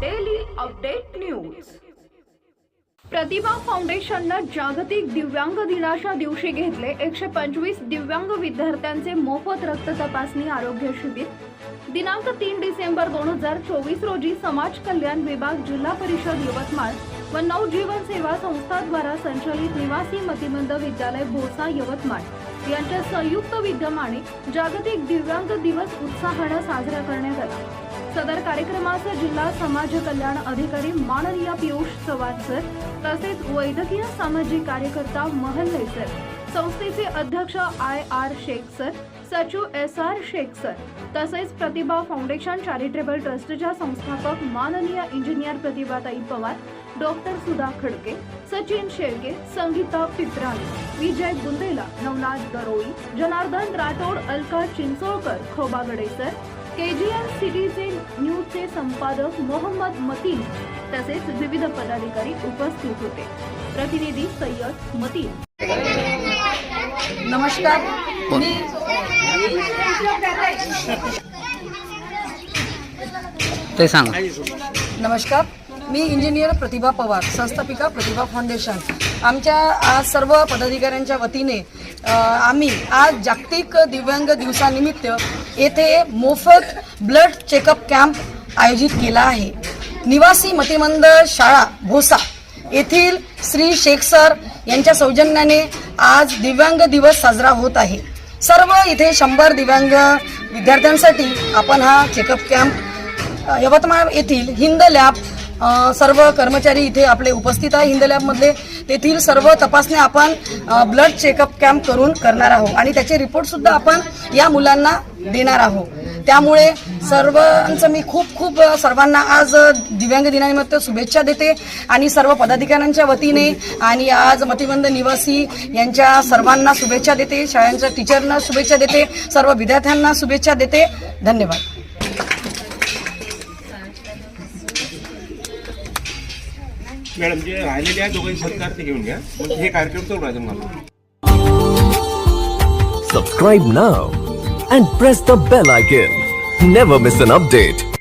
Daily update news Pratibha फाउंडेशननं जागतिक दिव्यांग दिनाच्या दिवशी घेतले एकशे पंचवीस दिव्यांग विद्यार्थ्यांचे मोफत रक्त तपासणी आरोग्य शिबिर. दिनांक तीन डिसेंबर दोन हजार चोवीस रोजी समाज कल्याण विभाग जिल्हा परिषद यवतमाळ व नवजीवन सेवा संस्थाद्वारा संचलित निवासी मतिमंद विद्यालय भोसा यवतमाळ यांच्या संयुक्त विद्यमाने जागतिक दिव्यांग दिवस उत्साहानं साजरा करण्यात आला. सदर कार्यक्रमाचा जिल्हा समाज कल्याण अधिकारी माननीय पियुष चव्हाण सर तसेच वैद्यकीय सामाजिक कार्यकर्ता महल्ले सर संस्थेचे अध्यक्ष आय आर शेख सर सचिव एस आर शेख सर तसेच प्रतिभा फाउंडेशन चॅरिटेबल ट्रस्टच्या संस्थापक माननीय इंजिनियर प्रतिभाताई Pawar doctor Sudha Khadke Sachin Shelke Sangeeta Piprani Vijay Bundela Navnath Daroi Janardan Rathod Alka Chincholkar Khobragade sir KGN सिटीचे न्यूजचे संपादक मोहम्मद मतीन तसेच विविध पदाधिकारी उपस्थित होते. प्रतिनिधी सय्यद मतीन. नमस्कार. मी ते सांगा. नमस्कार. मी इंजिनियर प्रतिभा पवार संस्थापिका प्रतिभा फाउंडेशन. आमच्या आज सर्व पदाधिकाऱ्यांच्या वतीने आम्ही आज जागतिक दिव्यांग दिवसानिमित्त येथे मोफत ब्लड चेकअप कॅम्प आयोजित केला आहे. निवासी मतिमंद शाळा भोसा येथील श्री शेख सर यांच्या सौजन्याने आज दिव्यांग दिवस साजरा होत आहे. सर्व इथे शंभर दिव्यांग विद्यार्थ्यांसाठी आपण हा चेकअप कॅम्प यवतमाळ येथील हिंद लॅब सर्व कर्मचारी इथे आपले उपस्थित आहे. हिंद लॅबमधले तेथील सर्व तपासण्या आपण ब्लड चेकअप कॅम्प करून करणार आहोत. आणि त्याचे रिपोर्टसुद्धा आपण या मुलांना देणार आहोत. त्यामुळे सर्वांचं मी खूप खूप सर्वांना आज दिव्यांग दिनानिमित्त शुभेच्छा देते. आणि सर्व पदाधिकाऱ्यांच्या वतीने आणि आज मतिबंध निवासी यांच्या सर्वांना शुभेच्छा देते. शाळांच्या टीचरना शुभेच्छा देते. सर्व विद्यार्थ्यांना शुभेच्छा देते. धन्यवाद. मॅडम जे राहिलेले आहे दोघांनी सत्कार ते घेऊन घ्या मग हे कार्यक्रम चालू राहतो मला Subscribe now and press the bell icon. Never miss an update.